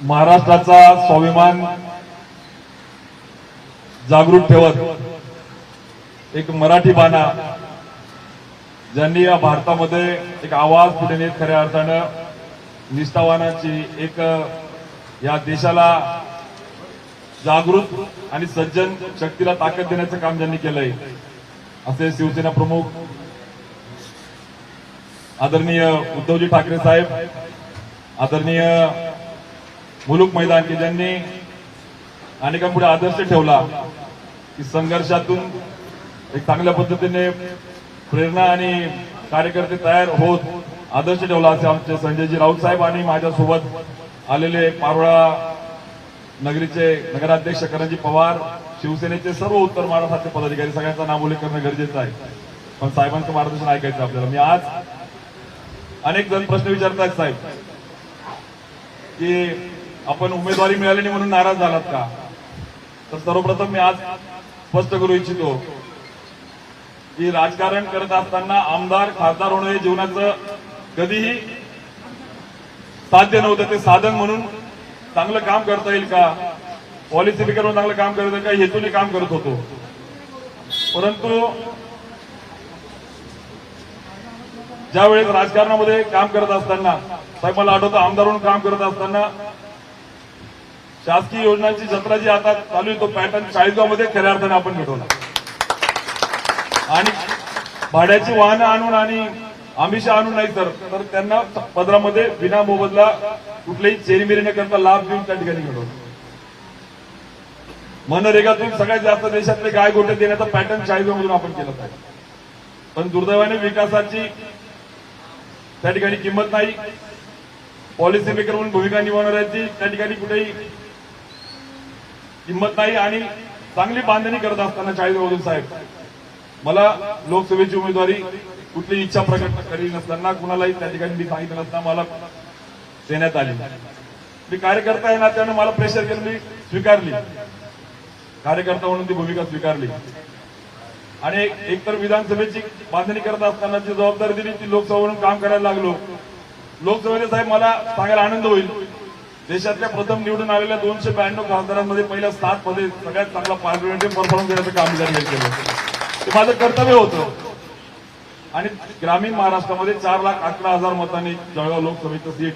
महाराष्ट्राचा स्वाभिमान जागृत ठेवत एक मराठी बाणा ज्यांनी या भारतामध्ये एक आवाज पुढे नेत खऱ्या अर्थानं निष्ठावानाची एक या देशाला जागृत आणि सज्जन शक्तीला ताकद देण्याचं काम ज्यांनी केलंय असे शिवसेना प्रमुख आदरणीय उद्धवजी ठाकरे साहेब आदरणीय मुलुक मैदान की ज्यांनी अनेकांपुढे आदर्श ठेवला की संघर्षातून एक चांगल्या पद्धतीने प्रेरणा आणि कार्यकर्ते तयार होत आदर्श ठेवला असे आमचे संजयजी राऊत साहेब आणि माझ्यासोबत आलेले पारोळा नगरीचे नगराध्यक्ष करणजी पवार शिवसेनेचे सर्व उत्तर महाराष्ट्राचे पदाधिकारी सगळ्यांचा नाम उल्लेख करणं गरजेचं आहे. पण साहेबांचं मार्गदर्शन ऐकायचं आपल्याला. मी आज अनेक जण प्रश्न विचारतायत साहेब की आपण उमेदवारी मिळाली नाही म्हणून नाराज झालात का? तर सर्वप्रथम मी आज स्पष्ट करू इच्छितो की राजकारण करत असताना आमदार खासदार होणं हे जीवनाचं कधीही साध्य नव्हतं ते साधन म्हणून चांगलं काम करता येईल का? पॉलिसी करून चांगलं काम करता येईल का? हेतूने काम करत होतो. परंतु ज्यावेळेस राजकारणामध्ये काम करत असताना साहेब मला आठवतं आमदार म्हणून काम करत असताना शासकीय योजनांची जत्रा जी आता चालू आहे तो पॅटर्न चाळीसगावमध्ये खऱ्या अर्थाने आपण मिळवला आणि भाड्याची वाहनं आणून आणि आमिषा आणून नाही तर तर त्यांना पदरामध्ये विना मोबदला कुठल्याही चेरीमेरी न करता लाभ देऊन त्या ठिकाणी मिळवला मनरेगातून सगळ्यात जास्त देशातले गाय गोटे देण्याचा पॅटर्न चाळीसगावमधून आपण केला पाहिजे पण दुर्दैवाने विकासाची त्या ठिकाणी किंमत नाही. पॉलिसी मेकर म्हणून भूमिका निभावणाऱ्यांची त्या ठिकाणी कुठेही किंमत नाही आणि चांगली बांधणी करत असताना चाळीसगावून साहेब मला लोकसभेची उमेदवारी कुठली इच्छा प्रकट करी नसताना कुणालाही त्या ठिकाणी मी सांगितलं नसताना मला देण्यात आली. मी कार्यकर्ता आहे ना त्यानं मला प्रेशर केलं मी स्वीकारली. कार्यकर्ता म्हणून ती भूमिका स्वीकारली. आणि एकतर विधानसभेची बांधणी करत असताना जी जबाबदारी दिली ती लोकसभा म्हणून काम करायला लागलो. लोकसभेचे साहेब मला सांगायला आनंद होईल. देशातल्या प्रथम निवडून आलेल्या दोनशे ब्याण्णव खासदारांमध्ये पहिल्या सात मध्ये सगळ्यात चांगला पार्लमेंटरी परफॉर्मन्स देण्याचं काम त्यांनी केलं. ते माझं कर्तव्य होतं. आणि ग्रामीण महाराष्ट्रामध्ये चार लाख अकरा हजार मतांनी जळगाव लोकसभेचं सीट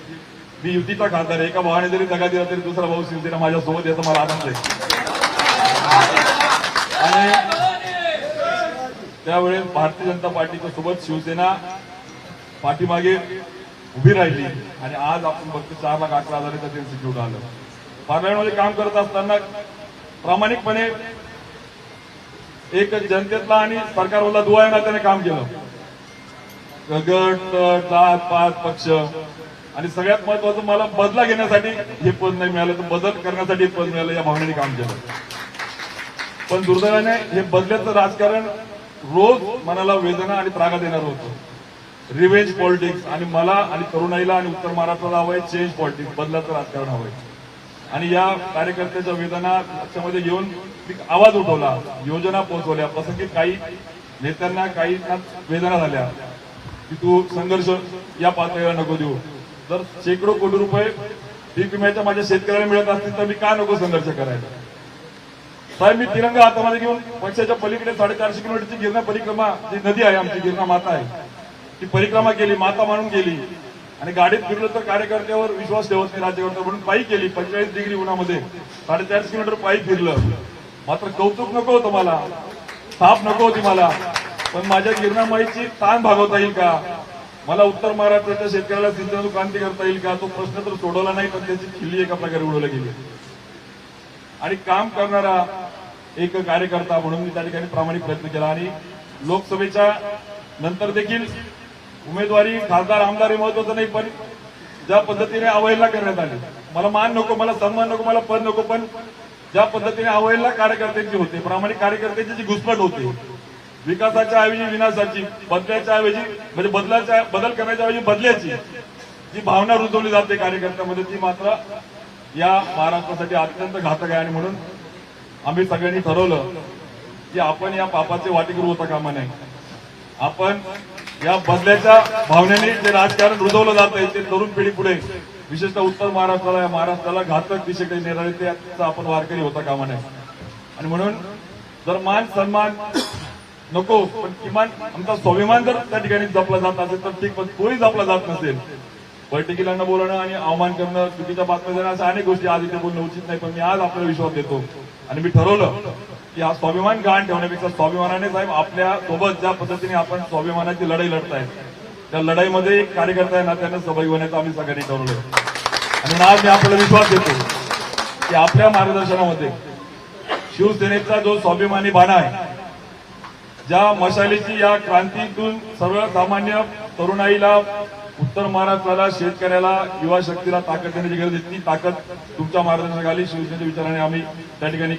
मी युतीचा खासदार आहे. एका भावाने जरी दगा दिला तरी दुसरा भाऊ शिवसेना माझ्यासोबत याचा मला आनंद आहे. आणि त्यावेळेस भारतीय जनता पार्टीच्या सोबत शिवसेना पाठीमागे उभी राहिली. आणि आज आपण फक्त चार लाख अकरा हजाराचं त्यांचं आलं पार्लमेंटमध्ये काम करत असताना प्रामाणिकपणे एक जनतेतला आणि सरकारवाला दुवा येणार नात्याने काम केलं. गट तट जात पात पक्ष. आणि सगळ्यात महत्वाचं मला बदला घेण्यासाठी हे पद नाही मिळालं तर बदल करण्यासाठी हे पद मिळालं या भावनेने काम केलं. पण दुर्दैवाने हे बदल्याचं राजकारण रोज मनाला वेदना आणि त्रागा देणार होतं. रिव्हेंज पॉलिटिक्स आणि मला आणि तरुणाईला आणि उत्तर महाराष्ट्राला हवंय चेंज पॉलिटिक्स बदलाचं राजकारण हवंय. आणि या कार्यकर्त्याच्या वेदना लक्षामध्ये घेऊन आवाज उठवला योजना पोहोचवल्या. प्रसंगी काही नेत्यांना काही वेदना झाल्या की तू संघर्ष या पातळीला नको देऊ. जर शेकडो कोटी रुपये पीक विम्याच्या माझ्या शेतकऱ्याला मिळत असतील तर मी का नको संघर्ष करायला? साहेब मी तिरंगा हातामध्ये घेऊन पक्षाच्या पलीकडे साडेचारशे किलोमीटरची गिरणा परिक्रमा जी नदी आहे आमची गिरणा माता आहे. ती परिक्रमा केली माता मानून गेली. आणि गाडीत फिरलो तर कार्यकर्त्यावर विश्वास ठेवत नाही राज्यकर्ता म्हणून पायी केली पंचेचाळीस डिग्री उन्हामध्ये. साडेचाळीस किलोमीटर पायी फिरलं. मात्र कौतुक नको होतं मला. ताप नको होती मला. पण माझ्या गिरणामाईची ताण भागवता येईल का? मला उत्तर महाराष्ट्राच्या शेतकऱ्याला सिंचन क्रांती करता येईल का? तो प्रश्न तर सोडवला नाही पण त्याची खिल्ली एका प्रकारे उडवली गेली. आणि काम करणारा एक कार्यकर्ता म्हणून मी त्या ठिकाणी प्रामाणिक प्रयत्न केला. आणि लोकसभेच्या नंतर देखील उमेदवारी खासदार आमदार हे महत्वाचं नाही पण ज्या पद्धतीने अवहेलना करण्यात आली. मला मान नको मला सन्मान नको मला पद नको पण ज्या पद्धतीने अवहेलना कार्यकर्त्यांची होते प्रामाणिक कार्यकर्त्यांची जी घुसपट होते विकासाच्या ऐवजी विनाशाची बदल्याच्या ऐवजी म्हणजे बदलाच्या बदल करण्याच्या ऐवजी बदल्याची जी भावना रुजवली जाते कार्यकर्त्यामध्ये ती मात्र या महाराष्ट्रासाठी अत्यंत घातक आहे. आणि म्हणून आम्ही सगळ्यांनी ठरवलं की आपण या पापाचे वाटेकरू होता कामा नाही आपण या बदल्याच्या भावनेने ते राजकारण रुजवलं जात आहे ते तरुण पिढी पुढे विशेषतः उत्तर महाराष्ट्राला या महाराष्ट्राला घातक दिशेकडे नेणारे त्याचा आपण वारकरी होता कामा नये. आणि म्हणून जर मान सन्मान नको पण किमान आमचा स्वाभिमान जर त्या ठिकाणी जपला जात असेल तर ठीक पण कोणी जपला जात नसेल बैठकीला बोलणं आणि अवमान करणं चुकीच्या बातम्या देणं अशा अनेक गोष्टी आज इथे बोलणं उचित नाही पण मी आज आपल्याला विश्वास देतो. आणि मी ठरवलं की हा स्वाभिमान गहाण ठेवण्यापेक्षा स्वाभिमानाने साहेब आपल्यासोबत ज्या पद्धतीने आपण स्वाभिमानाची लढाई लढताय त्या लढाईमध्ये एक कार्यकर्ता आहे ना त्यांना सहभागी होण्याचं आम्ही सगळ्यांनी ठरवलंय. आणि म्हणून आज मी आपल्याला विश्वास देतो की आपल्या मार्गदर्शनामध्ये शिवसेनेचा जो स्वाभिमानी बाणा आहे ज्या मशालीची या क्रांतीतून सर्वसामान्य तरुणाईला उत्तर महाराष्ट्राला शेतकऱ्याला युवा शक्तीला ताकद देण्याची गरज आहे ती ताकद तुमच्या मार्गदर्शनाखाली शिवसेनेच्या विचाराने आम्ही त्या ठिकाणी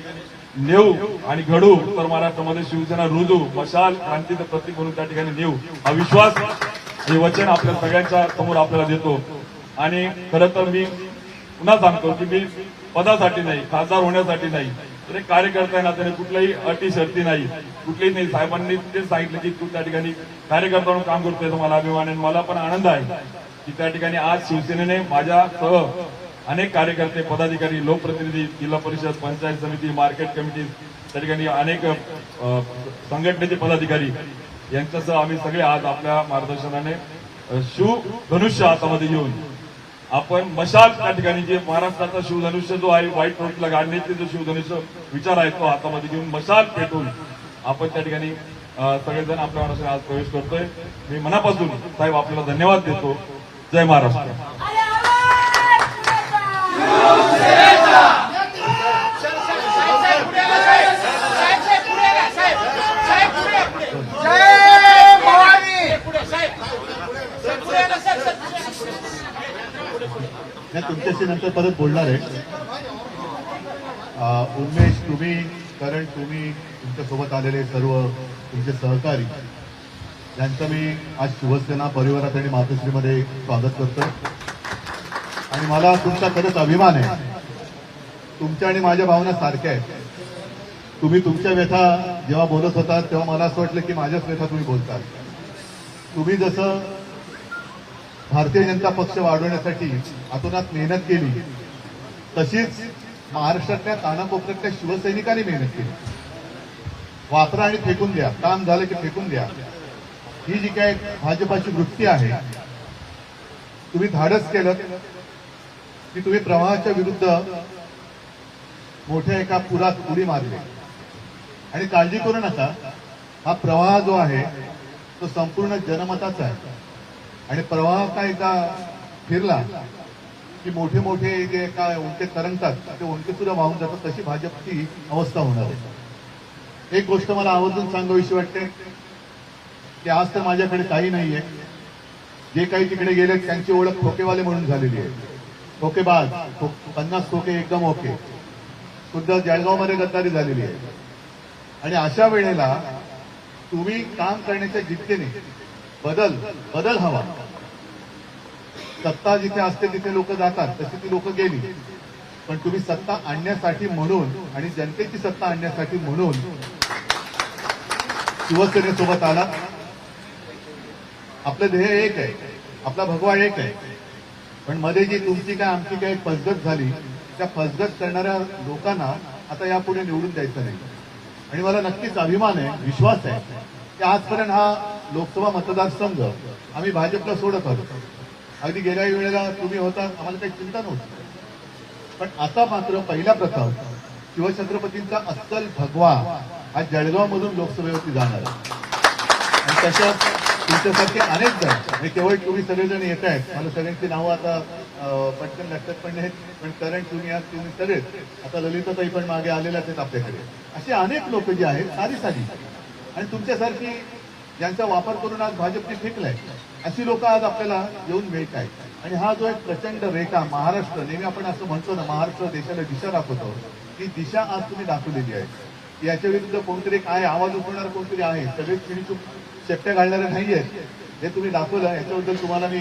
नेऊ आणि घडू. तर महाराष्ट्रामध्ये शिवसेना रुजू मशाल क्रांतीचं प्रतीक म्हणून त्या ठिकाणी नेऊ. हा विश्वास हे वचन आपल्या सगळ्यांच्या समोर आपल्याला देतो. आणि खरं तर मी पुन्हा सांगतो की मी पदासाठी नाही खासदार होण्यासाठी नाही. तर एक कार्यकर्ता आहे ना त्याने कुठल्याही अटी शर्ती नाही. कुठलीही नाही. साहेबांनी तेच सांगितलं की तू त्या ठिकाणी कार्यकर्ता म्हणून काम करतोय तुम्हाला मला अभिमान आहे मला पण आनंद आहे की त्या ठिकाणी आज शिवसेनेने माझ्यासह अनेक कार्यकर्ते पदाधिकारी लोकप्रतिनिधी जिल्हा परिषद पंचायत समिती मार्केट कमिटी त्या ठिकाणी अनेक संघटनेचे पदाधिकारी यांच्यासह आम्ही सगळे आज आपल्या मार्गदर्शनाने अ, शिव धनुष्य हातामध्ये घेऊन आपण मशाल त्या ठिकाणी जे महाराष्ट्राचा शिवधनुष्य जो आहे वाईट रोडला गाडण्याचे जो शिवधनुष्य विचार आहे तो हातामध्ये घेऊन मशाल पेटून आपण त्या ठिकाणी सगळेजण आपल्या मनाशी आज प्रवेश करतोय. मी मनापासून साहेब आपल्याला धन्यवाद देतो. जय महाराष्ट्र अरे आवाज तुझा! जय भवानी नाही तुमच्याशी नंतर परत बोलणार आहे. उमेश तुम्ही कारण तुम्ही तुमच्यासोबत आलेले सर्व तुमचे सहकारी यांचं मी आज शिवसेना परिवारात आणि मातोश्रीमध्ये स्वागत करतो आणि मला तुमचा खरंच अभिमान आहे. तुमच्या आणि माझ्या भावना सारख्या आहेत. तुम्ही तुमच्या व्यथा जेव्हा बोलत होता तेव्हा मला असं वाटलं की माझ्याच व्यथा तुम्ही बोलता तुम्ही जसं भारतीय जनता पक्ष वाढवण्यासाठी अतोनात मेहनत केली. तशीच महाराष्ट्रातल्या कानाकोपऱ्यातल्या शिवसैनिकांनी मेहनत केली. वापरा आणि फेकून द्या काम झालं की फेकून द्या. ही जी काय भाजपाची वृत्ती आहे तुम्ही धाडस केलं की तुम्ही प्रवाहाच्या विरुद्ध मोठ्या एका पुरात उडी मारली. आणि काळजी करू नका हा प्रवाह जो आहे तो संपूर्ण जनमताचा आहे. आणि प्रवाह का एकदा फिरला की मोठे मोठे जे काय उंटे तरंगतात ते उंटे सुद्धा वाहून जातात तशी भाजपची अवस्था होणार आहे. एक गोष्ट मला आवर्जून सांगावीशी वाटते की आज तर माझ्याकडे काही नाहीये. जे काही तिकडे गेले त्यांची ओळख खोकेवाले म्हणून झालेली आहे. खोकेबाज पन्नास खोके एकदम ओके. सुद्धा जळगावमध्ये गद्दारी झालेली आहे. आणि अशा वेळेला तुम्ही काम करण्याच्या जिद्दीने बदल बदल हवा. सत्ता जिथे असते तिथे लोक जातात तशी ती लोक गेली. पण तुम्ही सत्ता आणण्यासाठी म्हणून आणि जनतेची सत्ता आणण्यासाठी म्हणून शिवसेनेसोबत आला. आपलं ध्येय एक आहे आपला भगवा एक आहे. पण मध्ये जी तुमची काय आमची काय फसगत झाली त्या फसगत करणाऱ्या लोकांना आता यापुढे निवडून द्यायचं नाही. आणि मला नक्कीच अभिमान आहे विश्वास आहे की आजपर्यंत हा लोकसभा मतदारसंघ आम्ही भाजपला सोडत आहोत अगदी गेल्या वेळेला तुम्ही होता आम्हाला काही चिंता नव्हती. पण आता मात्र पहिला प्रथम शिवछत्रपतींचा अस्सल भगवा हा जळगावमधून लोकसभेवरती जाणार आहे. आणि तशाच तुमच्यासारखे अनेक जण म्हणजे केवळ तुम्ही सगळेजण येत आहेत मला सगळ्यांची नावं आता पटकन लक्षात पण नाहीत पण कारण तुम्ही आज तुम्ही सगळेच आता ललिताताई पण मागे आलेल्या आहेत आपल्याकडे. असे अनेक लोक जे आहेत सारी सारी. आणि तुमच्यासारखी ज्यांचा वापर करून आज भाजपने फेकलाय अशी लोक आज आपल्याला येऊन मिळत आहेत. आणि हा जो एक प्रचंड रेखा महाराष्ट्र नेहमी आपण असं म्हणतो ना महाराष्ट्र देशाला दिशा दाखवतो ही दिशा आज तुम्ही दाखवलेली आहे. याच्या विरुद्ध कोणतरी काय आवाज उठवणार कोणतरी आहे सगळे तुम्ही शेपट्या घालणारे आहेत हे तुम्ही दाखवलं याच्याबद्दल तुम्हाला मी